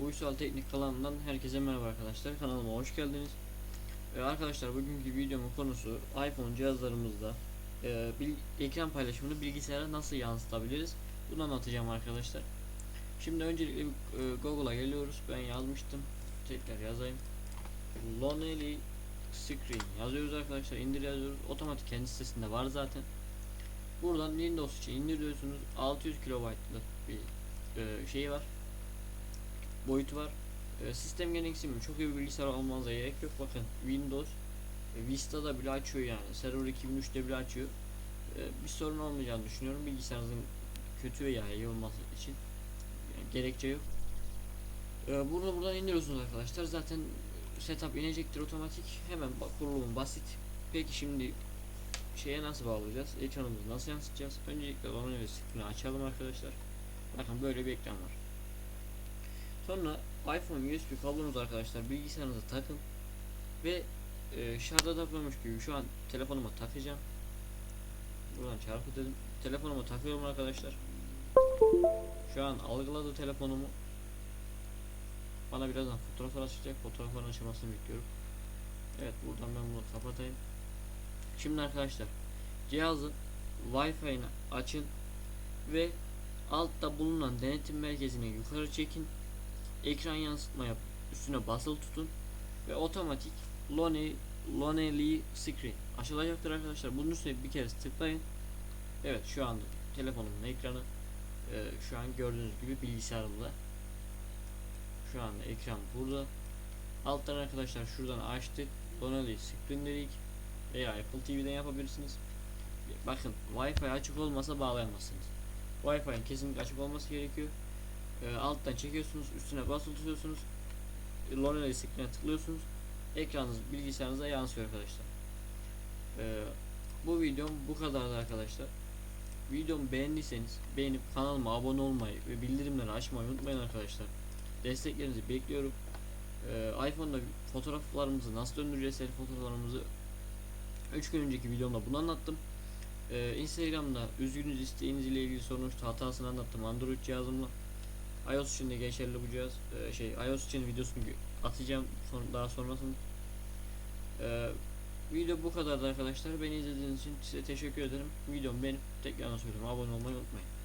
Uysal Teknik kanalından herkese merhaba arkadaşlar. Kanalıma hoş geldiniz. Ee, arkadaşlar bugünkü videomun konusu iPhone cihazlarımızda e, bil- ekran paylaşımını bilgisayara nasıl yansıtabiliriz? Bunu anlatacağım arkadaşlar. Şimdi öncelikle e, Google'a geliyoruz. Ben yazmıştım. Tekrar yazayım. Lonely Screen yazıyoruz arkadaşlar. İndir yazıyoruz. Otomatik kendi sitesinde var zaten. Buradan Windows için indiriyorsunuz. 600 kilobaytlık bir e, şey var boyutu var. E, sistem gereksinimi çok iyi bir bilgisayar olmanıza gerek yok. Bakın Windows e, Vista'da bile açıyor yani. Server 2003'te bile açıyor. E, bir sorun olmayacağını düşünüyorum. Bilgisayarınızın kötü veya iyi olması için yani gerekçe yok. E, bunu buradan indiriyorsunuz arkadaşlar. Zaten setup inecektir otomatik. Hemen kurulumu basit. Peki şimdi şeye nasıl bağlayacağız? Ekranımızı nasıl yansıtacağız? Öncelikle onun ve açalım arkadaşlar. Bakın böyle bir ekran var. Sonra iPhone USB kablomuzu arkadaşlar bilgisayarınıza takın ve e, şarja takıyormuş gibi şu an telefonuma takacağım. Buradan çarpı dedim. Telefonuma takıyorum arkadaşlar. Şu an algıladı telefonumu. Bana birazdan fotoğraflar açacak. Fotoğrafların açılmasını bekliyorum. Evet buradan ben bunu kapatayım. Şimdi arkadaşlar cihazın Wi-Fi'ni açın ve altta bulunan denetim merkezini yukarı çekin ekran yansıtma üstüne basılı tutun ve otomatik Lonely Lonely Screen açılacaktır arkadaşlar. Bunun üstüne bir kere tıklayın. Evet şu anda telefonumun ekranı e, şu an gördüğünüz gibi bilgisayarımda. Şu anda ekran burada. Alttan arkadaşlar şuradan açtık. Lonely Screen dedik. Veya Apple TV'den yapabilirsiniz. Bakın Wi-Fi açık olmasa bağlayamazsınız. Wi-Fi'nin kesinlikle açık olması gerekiyor e, alttan çekiyorsunuz üstüne basılı tutuyorsunuz. E, Lonely Screen'e tıklıyorsunuz. Ekranınız bilgisayarınıza yansıyor arkadaşlar. E, bu videom bu kadardı arkadaşlar. Videomu beğendiyseniz beğenip kanalıma abone olmayı ve bildirimleri açmayı unutmayın arkadaşlar. Desteklerinizi bekliyorum. E, iPhone'da fotoğraflarımızı nasıl döndüreceğiz? Fotoğraflarımızı 3 gün önceki videomda bunu anlattım. Ee, Instagram'da üzgünüz isteğiniz ile ilgili sonuçta hatasını anlattım. Android cihazımla iOS için de geçerli bu cihaz. Ee, şey iOS için videosunu atacağım son, daha sonrasında. Ee, video bu kadardı arkadaşlar. Beni izlediğiniz için size teşekkür ederim. Videom benim. Tekrar söylüyorum. Abone olmayı unutmayın.